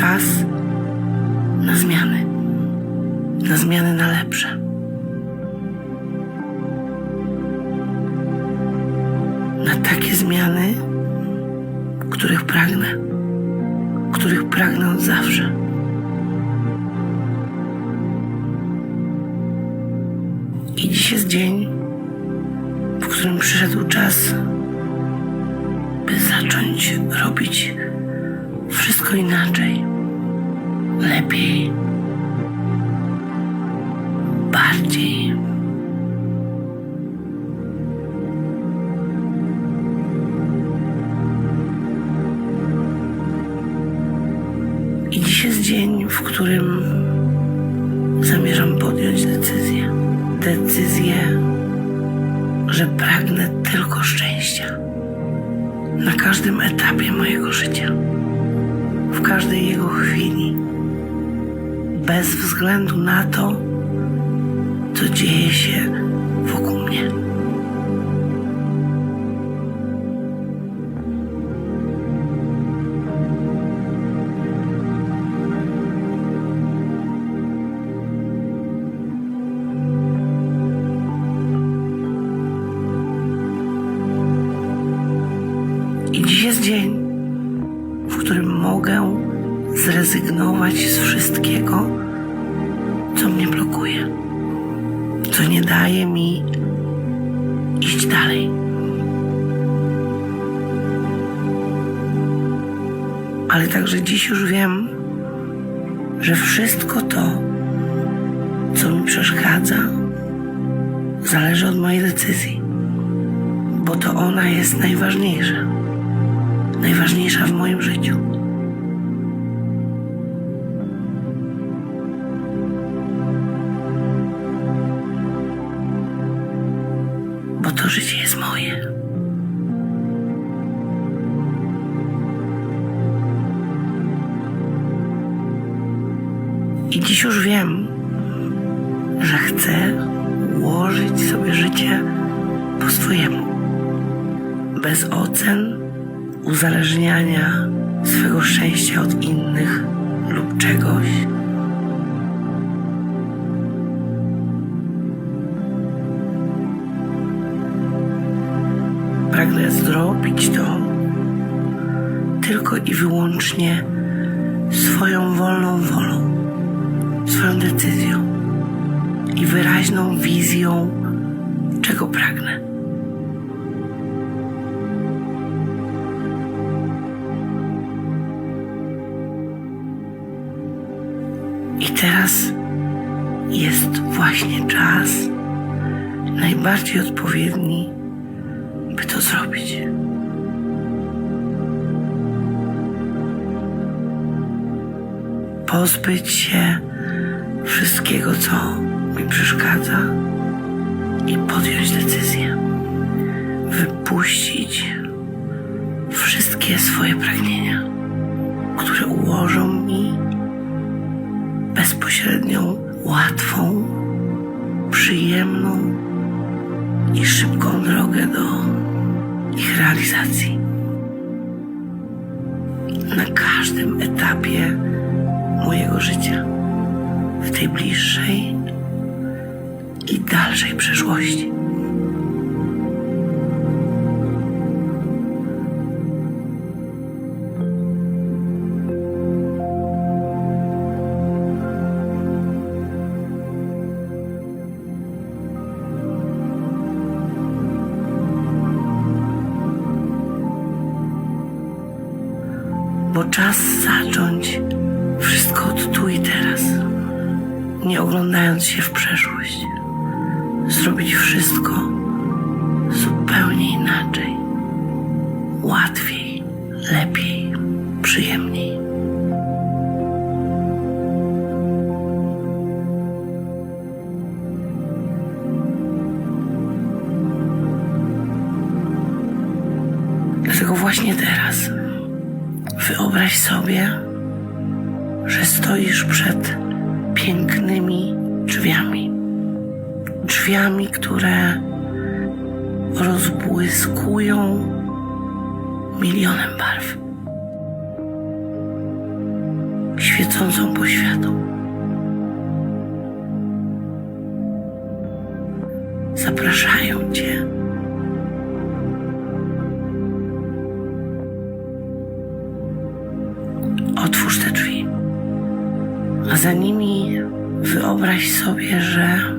czas na zmiany, na zmiany na lepsze. Na takie zmiany, których pragnę, których pragnę od zawsze. I dziś jest dzień, w którym przyszedł czas, by zacząć robić wszystko inaczej, lepiej, bardziej. I dziś jest dzień, w którym zamierzam podjąć decyzję. Decyzję, że pragnę tylko szczęścia. Na każdym etapie mojego życia, w każdej jego chwili, bez względu na to, co dzieje się wokół mnie. Ale także dziś już wiem, że wszystko to, co mi przeszkadza, zależy od mojej decyzji, bo to ona jest najważniejsza najważniejsza w moim życiu. Bez ocen uzależniania swego szczęścia od innych lub czegoś. Pragnę zrobić to tylko i wyłącznie swoją wolną wolą, swoją decyzją i wyraźną wizją, czego pragnę. Jest właśnie czas najbardziej odpowiedni, by to zrobić. Pozbyć się wszystkiego, co mi przeszkadza i podjąć decyzję. Wypuścić wszystkie swoje pragnienia, które ułożą mi bezpośrednią, łatwą, przyjemną i szybką drogę do ich realizacji. Na każdym etapie mojego życia, w tej bliższej i dalszej przeszłości. Przeszłość. Zrobić wszystko zupełnie inaczej, łatwiej, lepiej, przyjemniej. Dlatego właśnie teraz wyobraź sobie, że stoisz przed pięknymi drzwiami. Drzwiami, które rozbłyskują milionem barw. świecącą poświatą. Zapraszają Cię. Otwórz te drzwi, a za nimi wyobraź sobie, że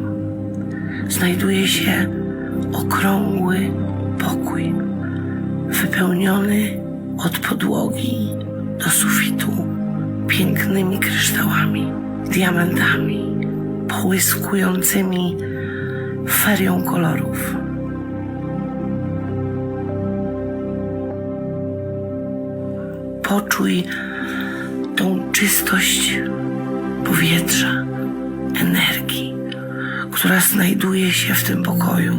znajduje się okrągły pokój, wypełniony od podłogi do sufitu pięknymi kryształami, diamentami, połyskującymi ferią kolorów. Poczuj tą czystość powietrza, energii, która znajduje się w tym pokoju.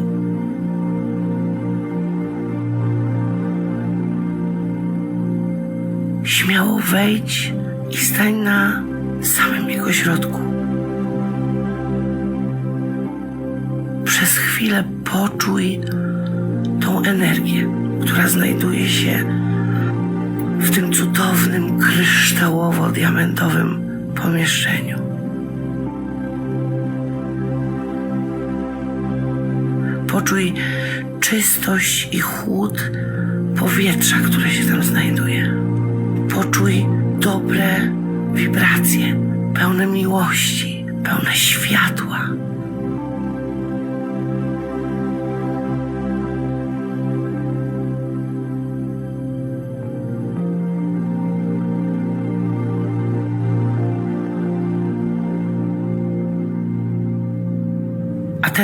Śmiało wejdź i stań na samym jego środku. Przez chwilę poczuj tą energię, która znajduje się w tym cudownym, kryształowo-diamentowym pomieszczeniu. Poczuj czystość i chłód powietrza, które się tam znajduje. Poczuj dobre wibracje, pełne miłości, pełne światła.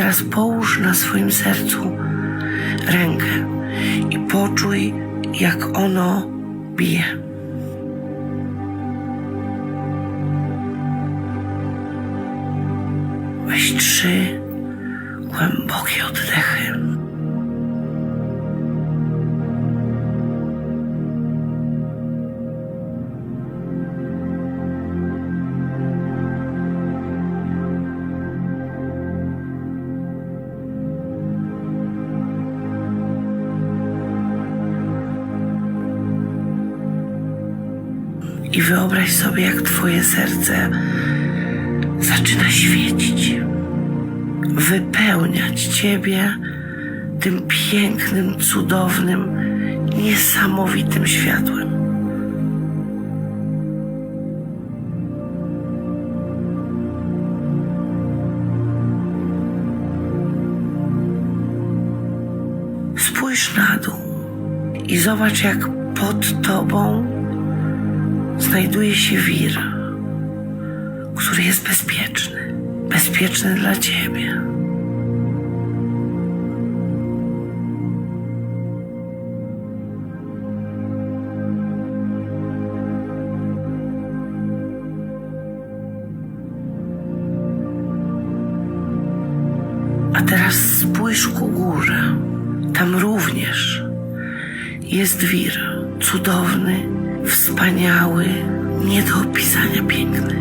Teraz połóż na swoim sercu rękę i poczuj, jak ono bije. Weź trzy głębokie oddechy. I wyobraź sobie, jak Twoje serce zaczyna świecić, wypełniać Ciebie tym pięknym, cudownym, niesamowitym światłem. Spójrz na dół i zobacz, jak pod Tobą znajduje się wir, który jest bezpieczny, bezpieczny dla Ciebie. A teraz spójrz ku górze. Tam również jest wir, cudowny, wspaniały, nie do opisania piękny.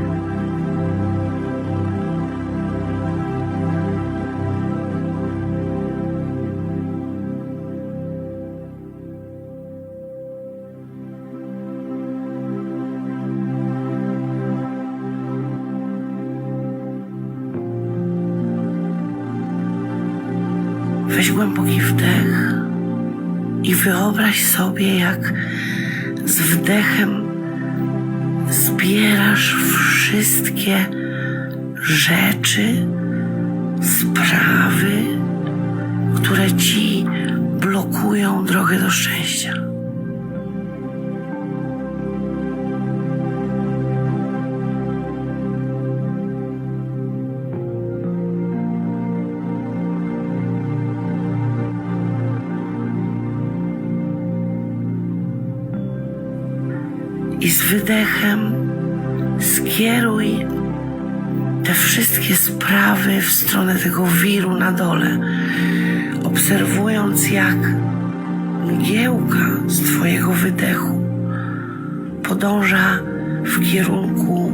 Weź głęboki wdech i wyobraź sobie, jak z wdechem zbierasz wszystkie rzeczy, sprawy, które ci blokują drogę do szczęścia. Wydechem skieruj te wszystkie sprawy w stronę tego wiru na dole, obserwując jak mgiełka z Twojego wydechu podąża w kierunku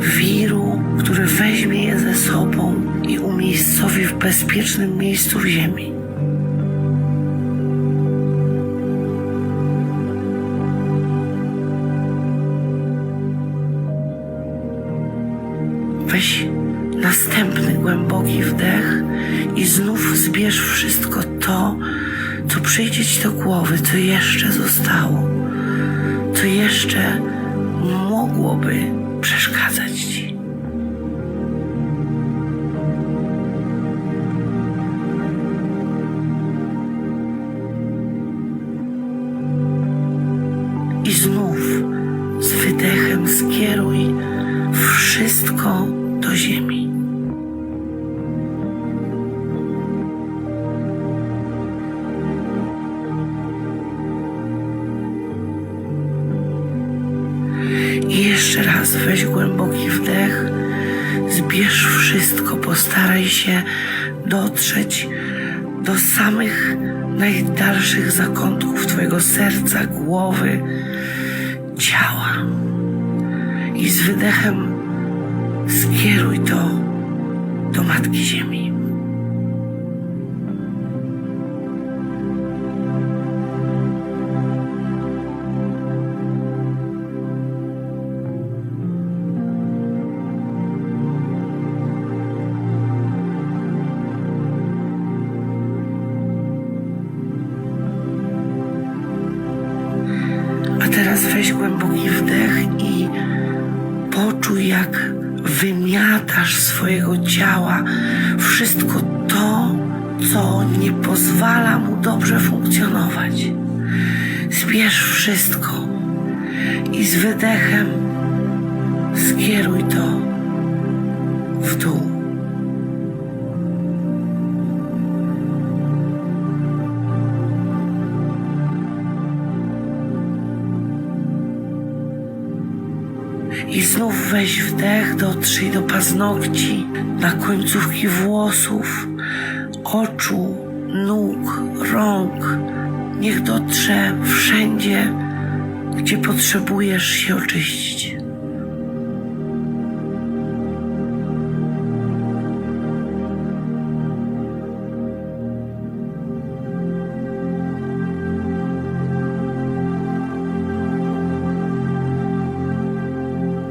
wiru, który weźmie je ze sobą i umiejscowi w bezpiecznym miejscu w ziemi. Głęboki wdech i znów zbierz wszystko to, co przyjdzie ci do głowy, co jeszcze zostało, co jeszcze mogłoby przeszkadzać ci. Serca, głowy, ciała. I z wydechem skieruj to do Matki Ziemi. Funkcjonować. Zbierz wszystko i z wydechem skieruj to w dół. I znów weź wdech, dotrzyj do paznokci, na końcówki włosów, oczu, nóg, rąk. Niech dotrze wszędzie, gdzie potrzebujesz się oczyścić.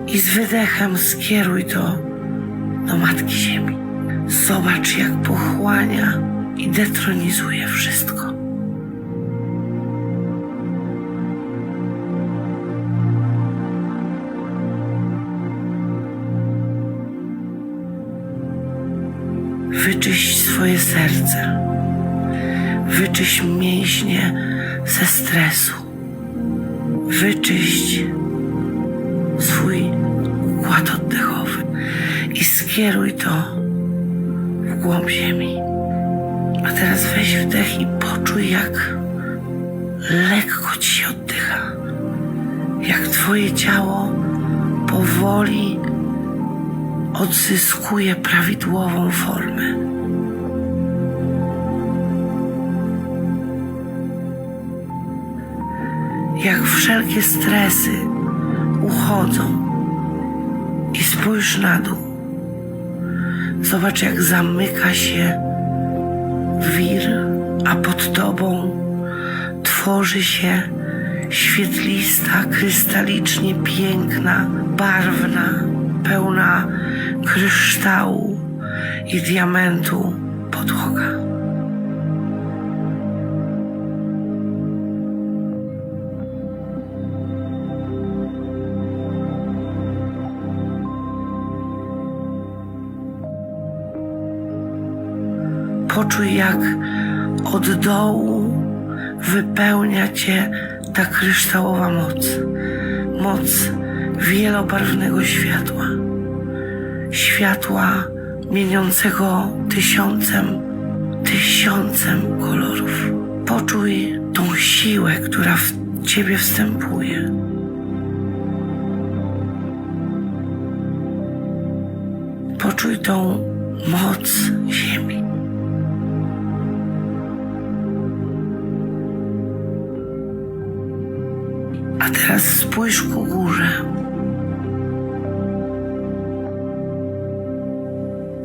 I z wydechem skieruj to do Matki Ziemi. Zobacz, jak pochłania i detronizuje wszystko. Wyczyść swoje serce. Wyczyść mięśnie ze stresu. Wyczyść swój układ oddechowy i skieruj to w głąb ziemi. A teraz weź wdech i poczuj, jak lekko ci się oddycha. Jak twoje ciało powoli odzyskuje prawidłową formę. Jak wszelkie stresy uchodzą i spójrz na dół. Zobacz, jak zamyka się wir, a pod tobą tworzy się świetlista, krystalicznie piękna, barwna, pełna kryształu i diamentu podłoga. Poczuj, jak od dołu wypełnia cię ta kryształowa moc. Moc wielobarwnego światła. Światła mieniącego tysiącem, tysiącem kolorów. Poczuj tą siłę, która w ciebie wstępuje. Poczuj tą moc Ziemi. Teraz spójrz ku górze.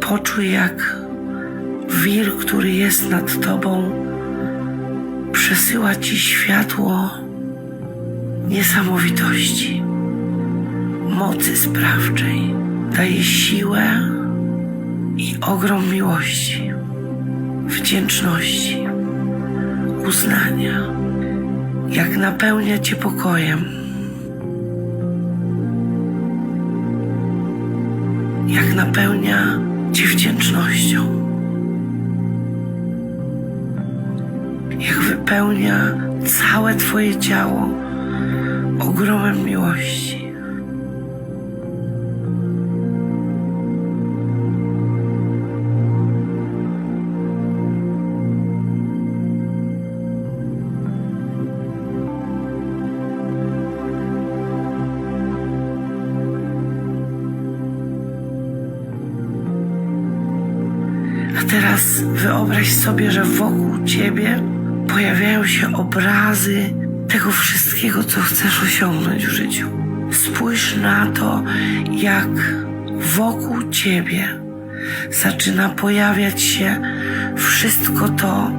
Poczuj, jak wir, który jest nad tobą, przesyła ci światło niesamowitości, mocy sprawczej. Daje siłę i ogrom miłości, wdzięczności, uznania, jak napełnia Cię pokojem, jak napełnia Cię wdzięcznością, jak wypełnia całe Twoje ciało ogromem miłości. Wyobraź sobie, że wokół ciebie pojawiają się obrazy tego wszystkiego, co chcesz osiągnąć w życiu. Spójrz na to, jak wokół ciebie zaczyna pojawiać się wszystko to,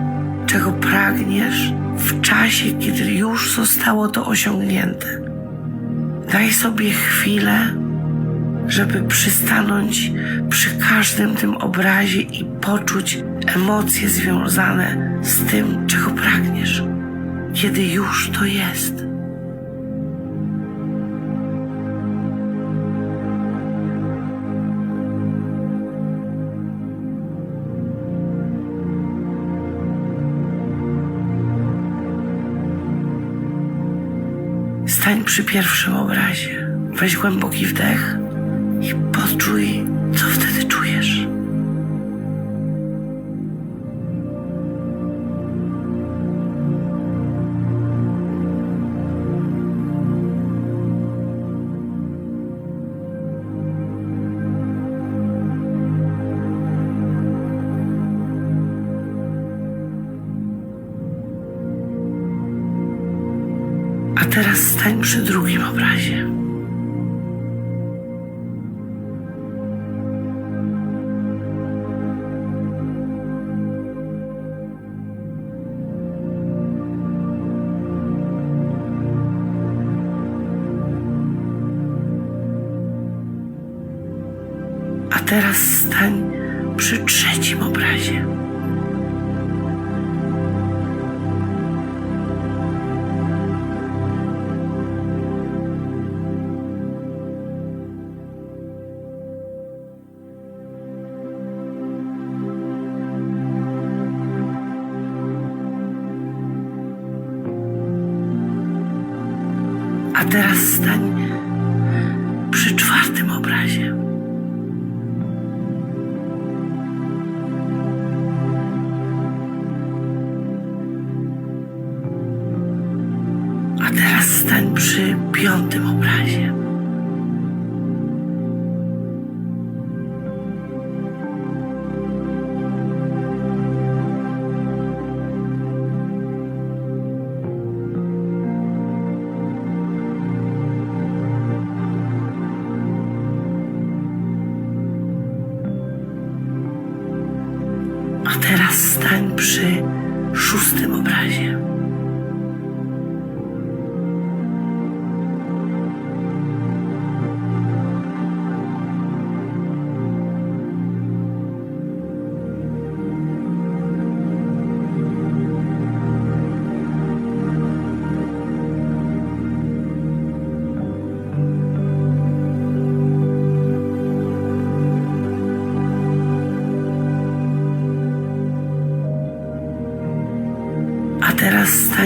czego pragniesz w czasie, kiedy już zostało to osiągnięte. Daj sobie chwilę, żeby przystanąć przy każdym tym obrazie i poczuć emocje związane z tym, czego pragniesz, kiedy już to jest. Stań przy pierwszym obrazie. Weź głęboki wdech i poczuj, co wtedy czujesz. Teraz stań przy trzecim obrazie. A teraz przy piątym obrazie.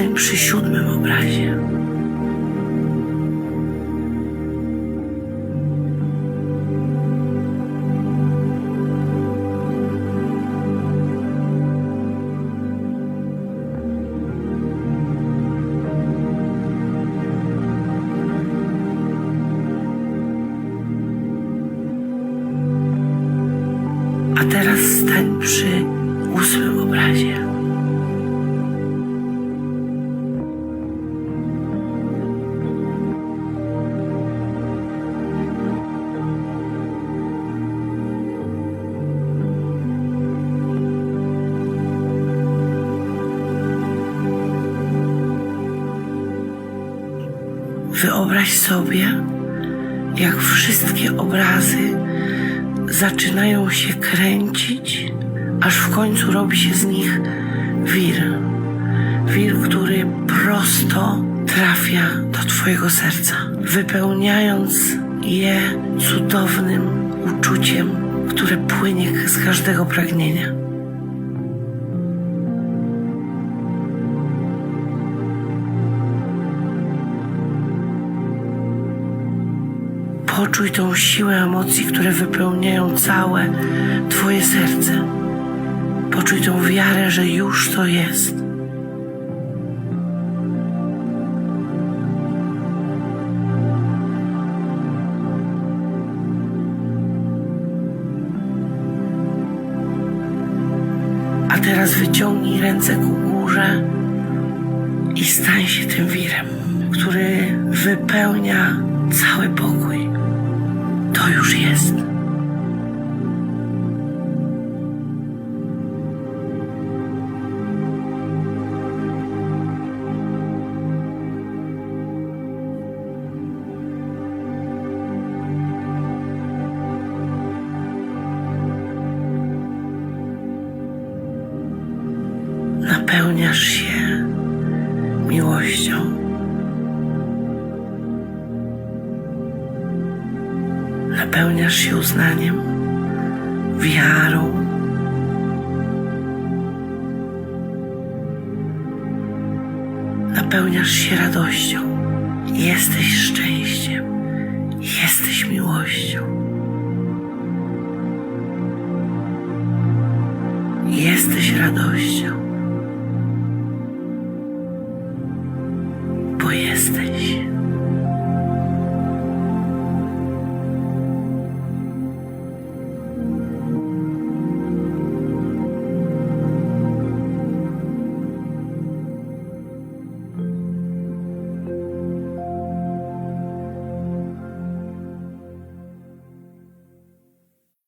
Stań przy siódmym obrazie. A teraz stań przy ósmym obrazie. Się kręcić, aż w końcu robi się z nich wir. Wir, który prosto trafia do Twojego serca, wypełniając je cudownym uczuciem, które płynie z każdego pragnienia. Poczuj tą siłę emocji, które wypełniają całe Twoje serce. Poczuj tą wiarę, że już to jest. A teraz wyciągnij ręce ku górze i stań się tym wirem, który wypełnia cały pokój. To już jest. Napełniasz się radością. Jesteś szczęściem. Jesteś miłością. Jesteś radością.